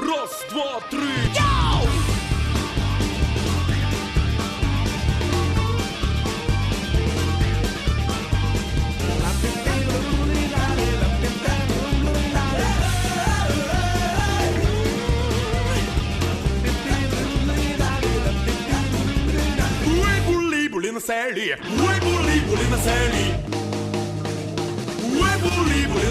Раз, два, три. Ви були, були на селі. Ви були, були на селі. Ви були, були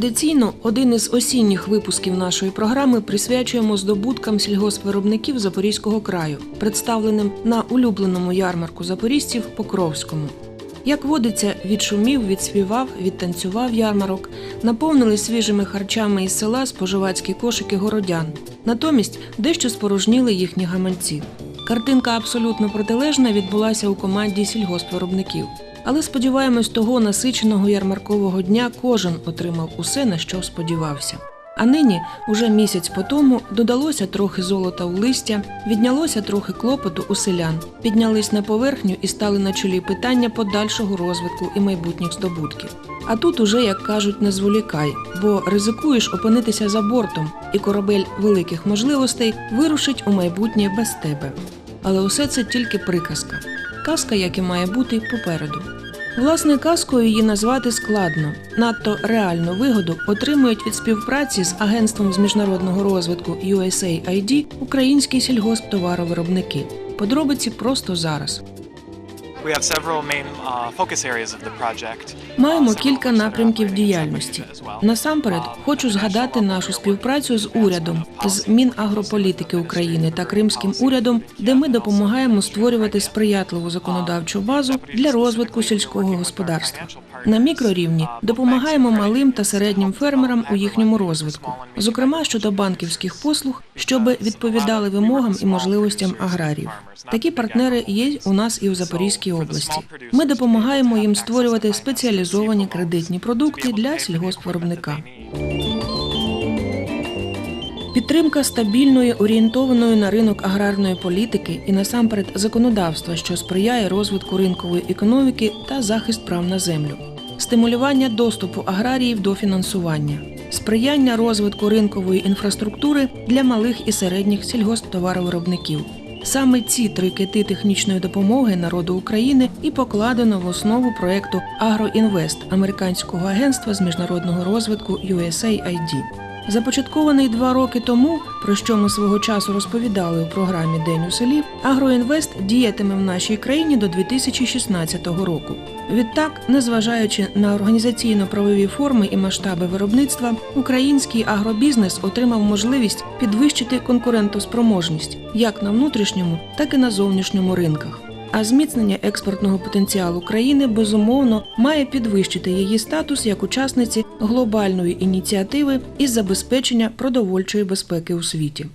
Традиційно один із осінніх випусків нашої програми присвячуємо здобуткам сільгоспвиробників Запорізького краю, представленим на улюбленому ярмарку запорізців Покровському. Як водиться, відшумів, відспівав, відтанцював ярмарок, наповнили свіжими харчами із села споживацькі кошики городян. Натомість дещо спорожніли їхні гаманці. Картинка абсолютно протилежна відбулася у команді сільгоспвиробників. Але сподіваємось, того насиченого ярмаркового дня кожен отримав усе, на що сподівався. А нині, уже місяць по тому, додалося трохи золота у листя, віднялося трохи клопоту у селян, піднялись на поверхню і стали на чолі питання подальшого розвитку і майбутніх здобутків. А тут уже, як кажуть, не зволікай, бо ризикуєш опинитися за бортом, і корабель великих можливостей вирушить у майбутнє без тебе. Але усе це тільки приказка. Казка, як і має бути, попереду. Власне, казкою її назвати складно. Надто реальну вигоду отримують від співпраці з агентством з міжнародного розвитку USAID українські сільгосптоваровиробники. Подробиці просто зараз. Маємо Uh, кілька напрямків діяльності. Насамперед, Uh, хочу згадати нашу співпрацю з урядом, з Мінагрополітики України та Кримським урядом, де ми допомагаємо створювати сприятливу законодавчу базу для розвитку сільського господарства. На мікрорівні допомагаємо малим та середнім фермерам у їхньому розвитку, зокрема щодо банківських послуг, щоб відповідали вимогам і можливостям аграріїв. Такі партнери є у нас і у Запорізькій області. Ми допомагаємо їм створювати спеціалізовані кредитні продукти для сільгоспвиробника. Підтримка стабільної, орієнтованої на ринок аграрної політики і насамперед законодавства, що сприяє розвитку ринкової економіки та захист прав на землю, стимулювання доступу аграріїв до фінансування, сприяння розвитку ринкової інфраструктури для малих і середніх сільгосптоваровиробників. Саме ці три кити технічної допомоги народу України і покладено в основу проекту Агроінвест американського агентства з міжнародного розвитку USAID. Започаткований два роки тому, про що ми свого часу розповідали у програмі День у селі, Агроінвест діятиме в нашій країні до 2016 року. Відтак, незважаючи на організаційно-правові форми і масштаби виробництва, український агробізнес отримав можливість підвищити конкурентоспроможність як на внутрішньому, так і на зовнішньому ринках. А зміцнення експортного потенціалу країни безумовно має підвищити її статус як учасниці глобальної ініціативи із забезпечення продовольчої безпеки у світі.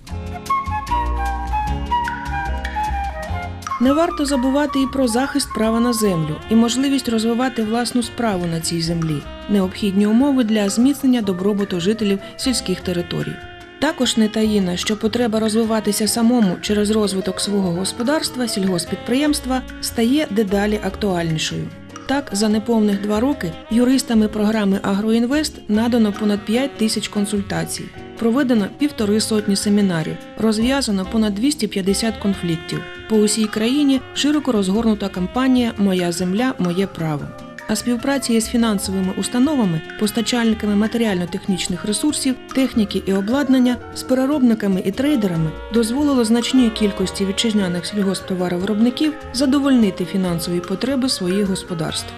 Не варто забувати і про захист права на землю і можливість розвивати власну справу на цій землі, необхідні умови для зміцнення добробуту жителів сільських територій. Також не таїна, що потреба розвиватися самому через розвиток свого господарства, сільгоспідприємства стає дедалі актуальнішою. Так, за неповних два роки юристами програми Агроінвест надано понад 5 тисяч консультацій, проведено півтори сотні семінарів, розв'язано понад 250 конфліктів. По усій країні широко розгорнута кампанія Моя земля, моє право. А співпраці з фінансовими установами, постачальниками матеріально-технічних ресурсів, техніки і обладнання, з переробниками і трейдерами дозволило значній кількості вітчизняних сільгосптоваровиробників задовольнити фінансові потреби своїх господарств.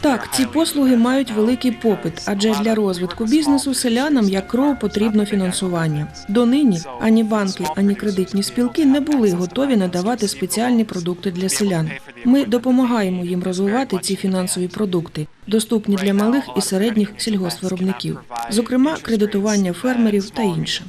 Так, ці послуги мають великий попит, адже для розвитку бізнесу селянам як кров потрібно фінансування. Донині ані банки, ані кредитні спілки не були готові надавати спеціальні продукти для селян. Ми допомагаємо їм розвивати ці фінансові продукти, доступні для малих і середніх сільгоспвиробників, зокрема кредитування фермерів та інше.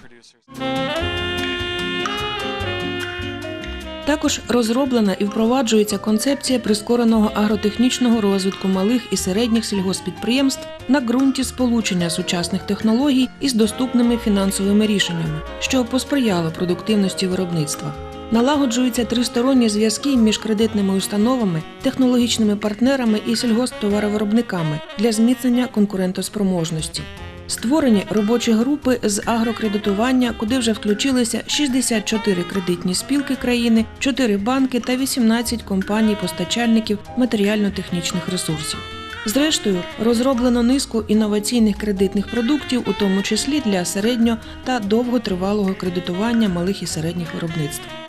Також розроблена і впроваджується концепція прискореного агротехнічного розвитку малих і середніх сільгоспідприємств на ґрунті сполучення сучасних технологій із доступними фінансовими рішеннями, що посприяло продуктивності виробництва. Налагоджуються тристоронні зв'язки між кредитними установами, технологічними партнерами і сільгосптоваровиробниками для зміцнення конкурентоспроможності. Створені робочі групи з агрокредитування, куди вже включилися 64 кредитні спілки країни, 4 банки та 18 компаній-постачальників матеріально-технічних ресурсів. Зрештою, розроблено низку інноваційних кредитних продуктів, у тому числі для середньо та довготривалого кредитування малих і середніх виробництв.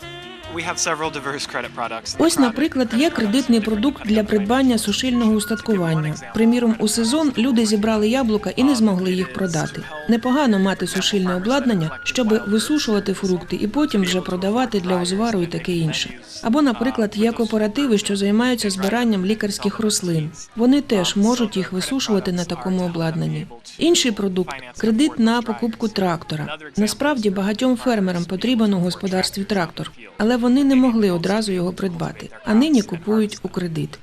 Ось, наприклад, є кредитний продукт для придбання сушильного устаткування. Приміром, у сезон люди зібрали яблука і не змогли їх продати. Непогано мати сушильне обладнання, щоб висушувати фрукти і потім вже продавати для узвару і таке інше. Або, наприклад, є кооперативи, що займаються збиранням лікарських рослин. Вони теж можуть їх висушувати на такому обладнанні. Інший продукт кредит на покупку трактора. Насправді багатьом фермерам потрібен у господарстві трактор, але вони не могли одразу його придбати, а нині купують у кредит.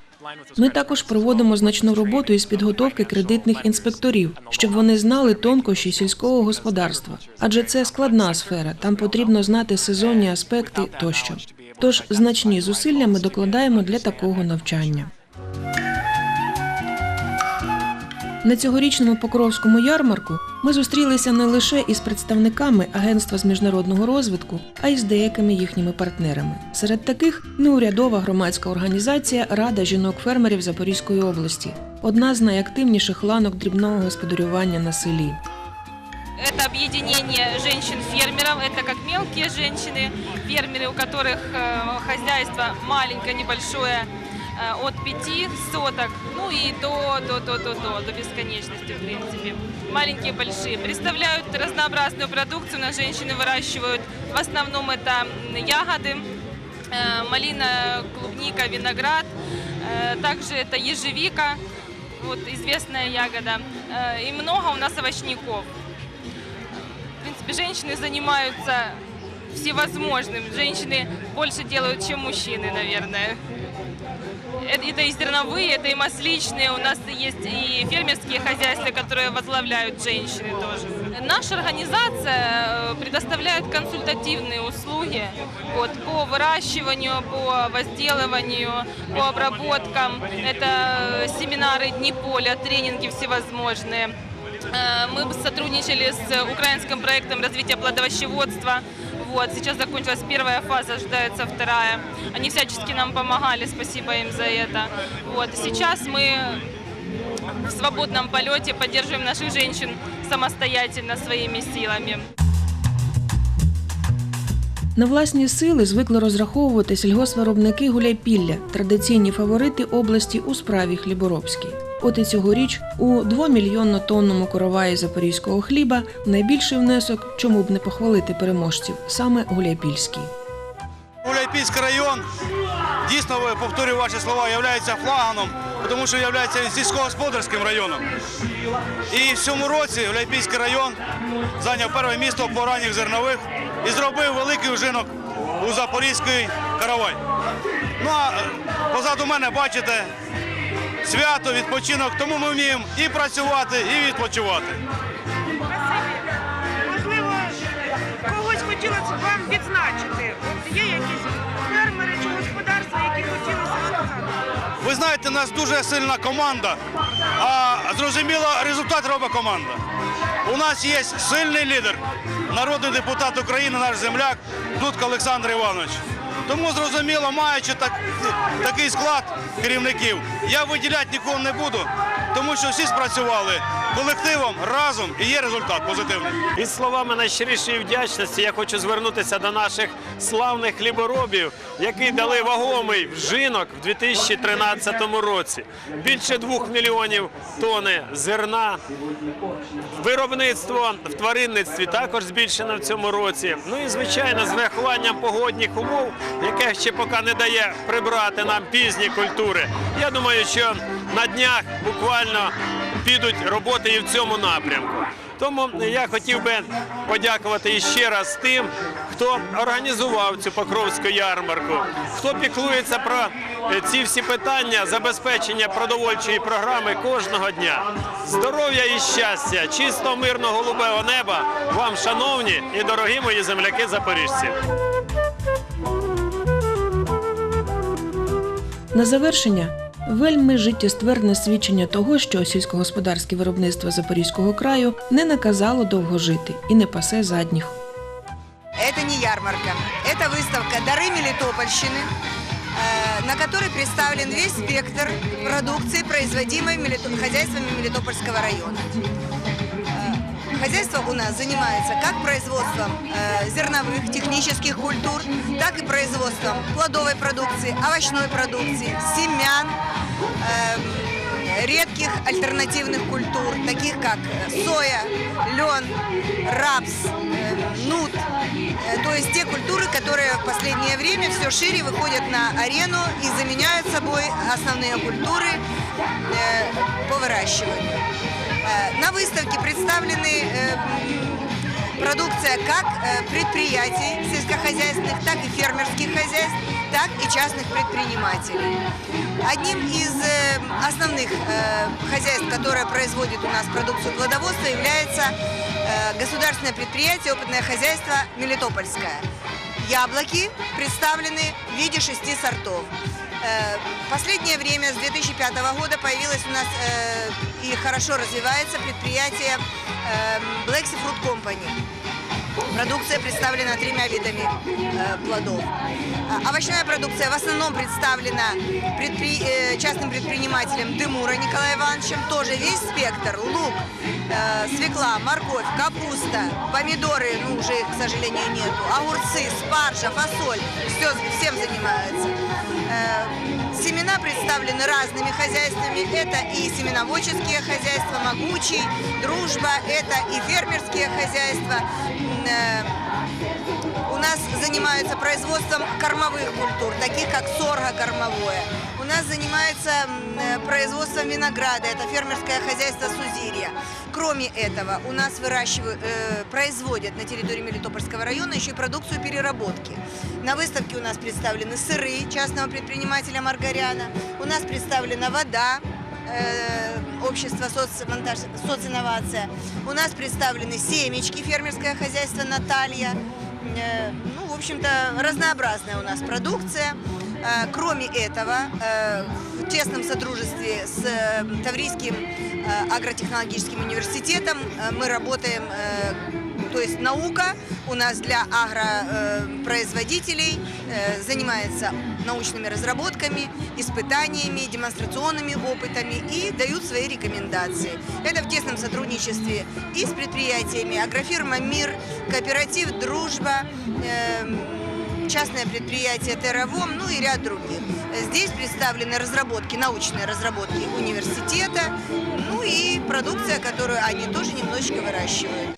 Ми також проводимо значну роботу із підготовки кредитних інспекторів, щоб вони знали тонкощі сільського господарства, адже це складна сфера, там потрібно знати сезонні аспекти тощо. Тож значні зусилля ми докладаємо для такого навчання. На цьогорічному Покровському ярмарку ми зустрілися не лише із представниками Агентства з міжнародного розвитку, а й з деякими їхніми партнерами. Серед таких неурядова громадська організація Рада жінок-фермерів Запорізької області, одна з найактивніших ланок дрібного господарювання на селі. Это объединение женщин-фермеров, это как мелкие женщины, фермеры, у которых э, хозяйство маленькое, небольшое, э, от 5 соток, ну и до, до, до, до, до, до бесконечности, в принципе. Маленькие, большие. Представляют разнообразную продукцию, у нас женщины выращивают, в основном это ягоды, э, малина, клубника, виноград, э, также это ежевика, вот известная ягода, э, и много у нас овощников. В принципе, женщины занимаются всевозможным. Женщины больше делают, чем мужчины, наверное. Это, это и зерновые, это и масличные. У нас есть и фермерские хозяйства, которые возглавляют женщины тоже. Наша организация э, предоставляет консультативные услуги вот, по выращиванию, по возделыванию, по обработкам. Это э, семинары Дни поля, тренинги всевозможные. Э, Мы сотрудничали с украинским проектом развития плодовощеводства. Вот, сейчас закончилась первая фаза, ожидается вторая. Они всячески нам помогали, спасибо им за это. Вот, сейчас мы в свободном полете поддерживаем наших женщин самостоятельно своими силами. На власні сили звикли розраховувати сільгоспвиробники Гуляйпілля, традиційні фаворити області у справі хліборобській. От і цьогоріч у 2-мільйонно-тонному короваї запорізького хліба найбільший внесок, чому б не похвалити переможців, саме Гуляйпільський. Гуляйпільський район, дійсно, повторюю ваші слова, є флагманом, тому що є сільськогосподарським районом. І в цьому році Гуляйпільський район зайняв перше місто по ранніх зернових і зробив великий вжинок у Запорізький каравай. Ну а позаду мене бачите свято, відпочинок, тому ми вміємо і працювати, і відпочивати. Можливо, когось хотілося б вам відзначити. Є якісь фермери чи господарства, які хотілося б сказати. Ви знаєте, у нас дуже сильна команда, а зрозуміло, результат робить команда. У нас є сильний лідер, народний депутат України, наш земляк Дудко Олександр Іванович. Тому зрозуміло, маючи так, такий склад керівників, я виділяти нікого не буду, тому що всі спрацювали колективом разом і є результат позитивний. Із словами найщирішої вдячності я хочу звернутися до наших славних хліборобів, які дали вагомий вжинок в 2013 році. Більше двох мільйонів тони зерна. Виробництво в тваринництві також збільшено в цьому році. Ну і звичайно, з врахуванням погодних умов, яке ще поки не дає прибрати нам пізні культури. Я думаю, що на днях буквально підуть роботи і в цьому напрямку. Тому я хотів би подякувати іще раз тим, хто організував цю покровську ярмарку, хто піклується про е, ці всі питання забезпечення продовольчої програми кожного дня. Здоров'я і щастя, чисто мирного голубого неба вам, шановні і дорогі мої земляки запоріжці. На завершення вельми життєстверне свідчення того, що сільськогосподарське виробництво Запорізького краю не наказало довго жити і не пасе задніх. Это не ярмарка, это выставка «Дары Мелитопольщины», э, на которой представлен весь спектр продукции, производимой Мелито- хозяйствами Мелитопольского района. Э, Хозяйство у нас занимается как производством э, зерновых, технических культур, так и производством плодовой продукции, овощной продукции, семян, эм, редких альтернативных культур, таких как э, соя, лен, рапс, э, нут. Э, То есть те культуры, которые в последнее время все шире выходят на арену и заменяют собой основные культуры э, по выращиванию. Э, На выставке представлены э, продукция как э, предприятий сельскохозяйственных, так и фермерских хозяйств, так и частных предпринимателей. Одним из основных хозяйств, которое производит у нас продукцию плодоводства, является государственное предприятие «Опытное хозяйство Мелитопольское». Яблоки представлены в виде шести сортов. Э, последнее время, с 2005 года, появилось у нас э, и хорошо развивается предприятие э, Black Fruit Company. Продукция представлена тремя видами плодов. Овощная продукция в основном представлена предпри- частным предпринимателем Демура Николаем Ивановичем. Тоже весь спектр. Лук, свекла, морковь, капуста, помидоры, ну уже к сожалению, нету. Огурцы, спаржа, фасоль. Все, всем занимаются. Э, Семена представлены разными хозяйствами. Это и семеноводческие хозяйства, могучий, дружба, это и фермерские хозяйства. М, э, У нас занимаются производством кормовых культур, таких как сорго кормовое. У нас занимаются м, э, производством винограда, это фермерское хозяйство Сузирья. Кроме этого, у нас выращивают, э, производят на территории Мелитопольского района еще и продукцию переработки. На выставке у нас представлены сыры частного предпринимателя Маргаряна, у нас представлена вода, э, общество соцмонтаж, социнновация. У нас представлены семечки, фермерское хозяйство Наталья. Э, ну, в общем-то, разнообразная у нас продукция. Э, Кроме этого, э, в тесном сотрудничестве с э, Таврийским агротехнологическим университетом мы работаем, то есть наука у нас для агропроизводителей занимается научными разработками, испытаниями, демонстрационными опытами и дают свои рекомендации. Это в тесном сотрудничестве и с предприятиями агрофирма «Мир», кооператив «Дружба», частное предприятие «Терравом», ну и ряд других. Здесь представлены разработки, научные разработки университета, ну и продукция, которую они тоже немножечко выращивают.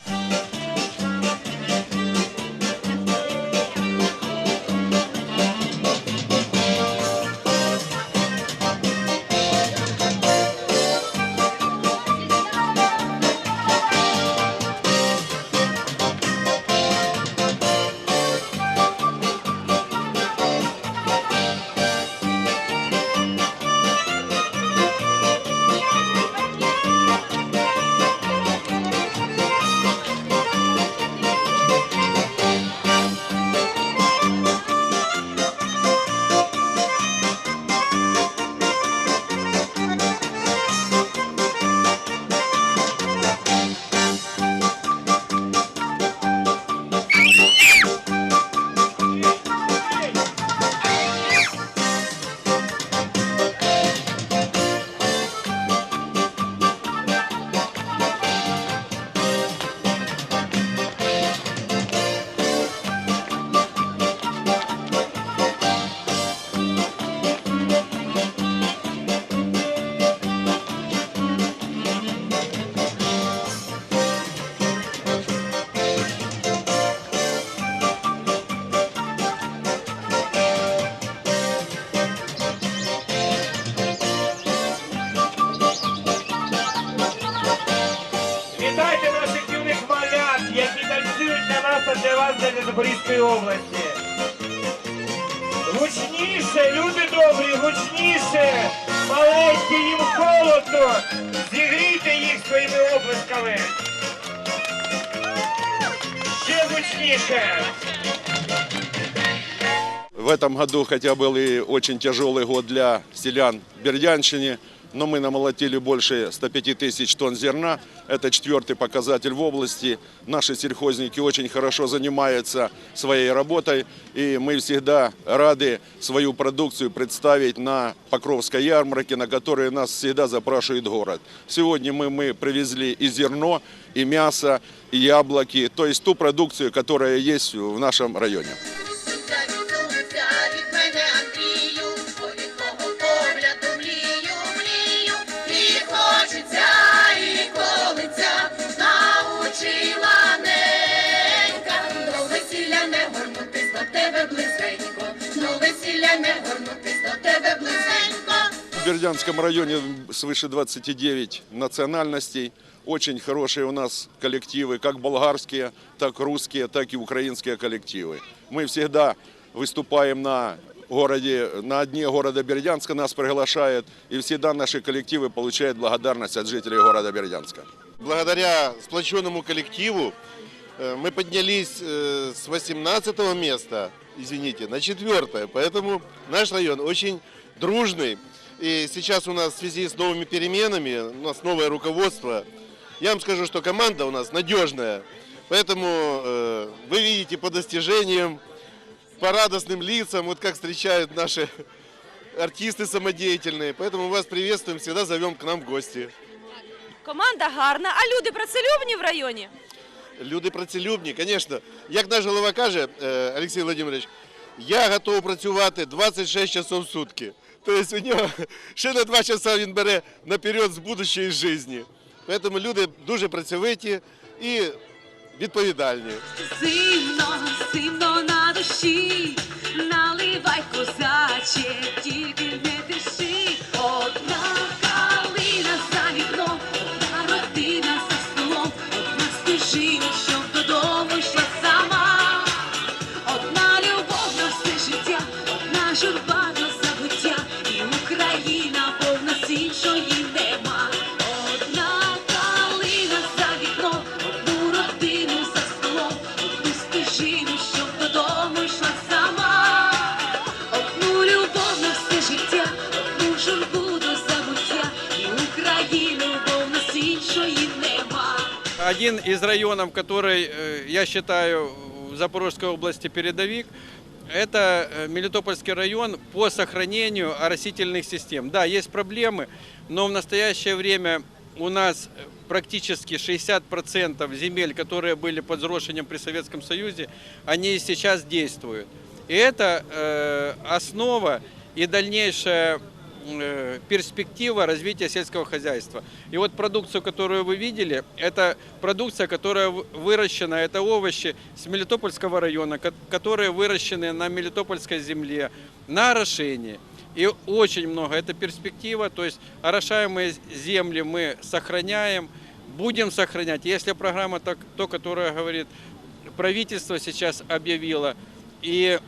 їх своїми оплесками! Ще гучніше! В этом году, хотя был и очень тяжелый год для селян в Бердянщине, но мы намолотили больше 105 тысяч тонн зерна. Это четвертый показатель в области. Наши сельхозники очень хорошо занимаются своей работой, и мы всегда рады свою продукцию представить на Покровской ярмарке, на которой нас всегда запрашивает город. Сегодня мы, мы привезли и зерно, и мясо, и яблоки, то есть ту продукцию, которая есть в нашем районе. весілля не горнутись до тебе близенько. В Бердянском районе свыше 29 национальностей. Очень хорошие у нас коллективы, как болгарские, так русские, так и украинские коллективы. Мы всегда выступаем на городе, на дне города Бердянска, нас приглашают, и всегда наши коллективы получают благодарность от жителей города Бердянска. Благодаря сплоченному коллективу э, мы поднялись э, с 18 места, извините, на четвертое. Поэтому наш район очень дружный. И сейчас у нас в связи с новыми переменами, у нас новое руководство. Я вам скажу, что команда у нас надежная. Поэтому э, вы видите по достижениям, по радостным лицам, вот как встречают наши артисты самодеятельные. Поэтому вас приветствуем, всегда зовем к нам в гости. Команда гарна, а люди працелюбні в районі? Люди працелюбні, звісно. Як наш голова каже, е, Олексій Володимирович, я готовий працювати 26 часов в сутки. Тобто у нього ще на 2 часа він бере наперед з будущої житті. Тому люди дуже працьовиті і відповідальні. Зимно, зимно на душі, наливай козаче, тільки Один из районов, который, э, я считаю, в Запорожской области передовик, это э, Мелитопольский район по сохранению оросительных систем. Да, есть проблемы, но в настоящее время у нас практически 60% земель, которые были под взрошением при Советском Союзе, они сейчас действуют. И это э, основа и дальнейшая перспектива развития сельского хозяйства. И вот продукцию, которую вы видели, это продукция, которая выращена, это овощи с Мелитопольского района, ко- которые выращены на Мелитопольской земле, на орошении. И очень много, это перспектива, то есть орошаемые земли мы сохраняем, будем сохранять. Если программа, так, то, которая говорит, правительство сейчас объявило, и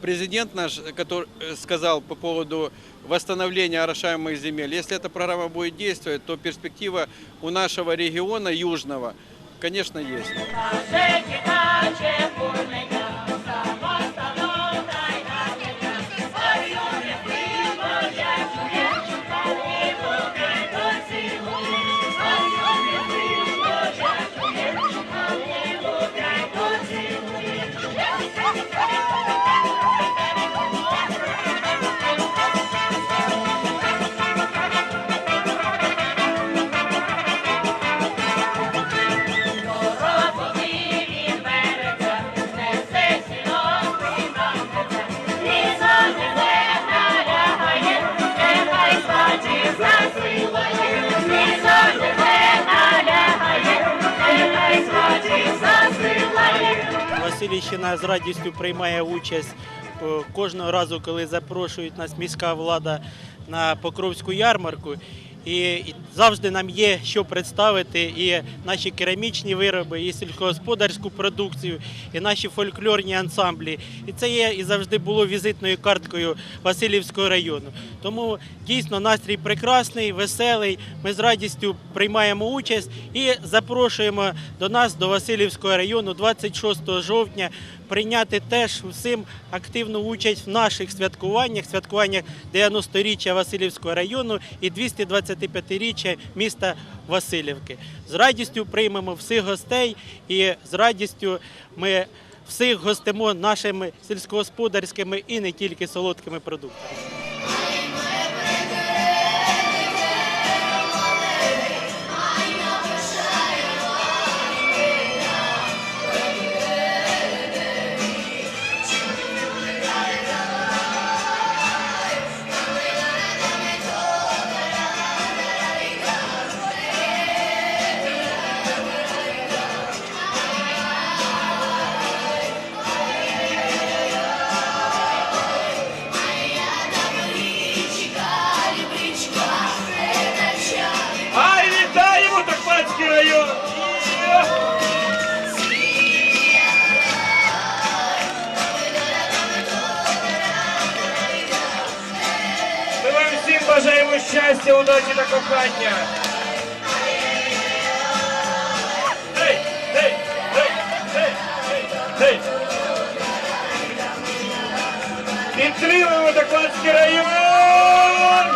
президент наш, который э, сказал по поводу восстановления орошаемых земель, если эта программа будет действовать, то перспектива у нашего региона южного, конечно, есть. Василівщина з радістю приймає участь е, кожного разу, коли запрошують нас міська влада на Покровську ярмарку. І завжди нам є що представити і наші керамічні вироби, і сільськогосподарську продукцію, і наші фольклорні ансамблі. І це є і завжди було візитною карткою Васильівського району. Тому дійсно настрій прекрасний, веселий. Ми з радістю приймаємо участь і запрошуємо до нас, до Васильівського району, 26 жовтня. Прийняти теж усім активну участь в наших святкуваннях, святкуваннях 90-річчя Васильівського району і 225-річчя міста Васильівки. З радістю приймемо всіх гостей і з радістю ми всіх гостимо нашими сільськогосподарськими і не тільки солодкими продуктами. Щастя, удачі та кохання! Гей, гей, гей, гей, гей! Підтримуємо Токмацький район!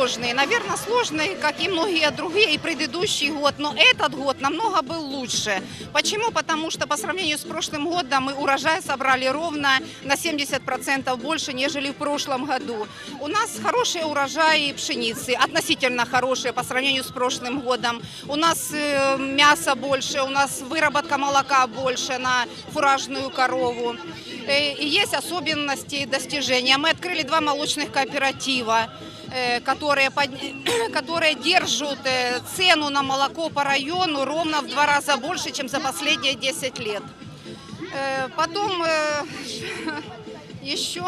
Сложный, наверное, сложный, как и многие другие, и предыдущий год, но этот год намного был лучше. Почему? Потому что по сравнению с прошлым годом мы урожай собрали ровно на 70% больше, нежели в прошлом году. У нас хорошие урожаи пшеницы, относительно хорошие по сравнению с прошлым годом. У нас э, мяса больше, у нас выработка молока больше на фуражную корову. Э, И есть особенности и достижения. Мы открыли два молочных кооператива, которые, под- которые держат э, цену на молоко по району ровно в два раза больше, чем за последние 10 лет. Э, Потом э, еще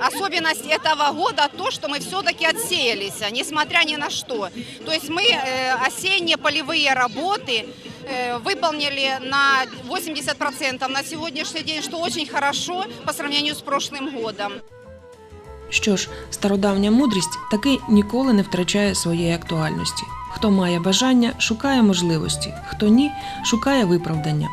особенность этого года то, что мы все-таки отсеялись, несмотря ни на что. То есть мы э, осенние полевые работы э, выполнили на 80% на сегодняшний день, что очень хорошо по сравнению с прошлым годом. Що ж, стародавня мудрість таки ніколи не втрачає своєї актуальності. Хто має бажання, шукає можливості, хто ні, шукає виправдання.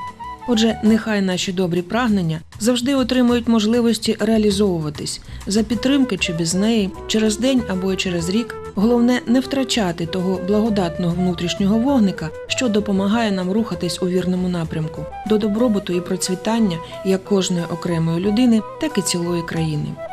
Отже, нехай наші добрі прагнення завжди отримують можливості реалізовуватись за підтримки чи без неї, через день або через рік. Головне не втрачати того благодатного внутрішнього вогника, що допомагає нам рухатись у вірному напрямку до добробуту і процвітання як кожної окремої людини, так і цілої країни.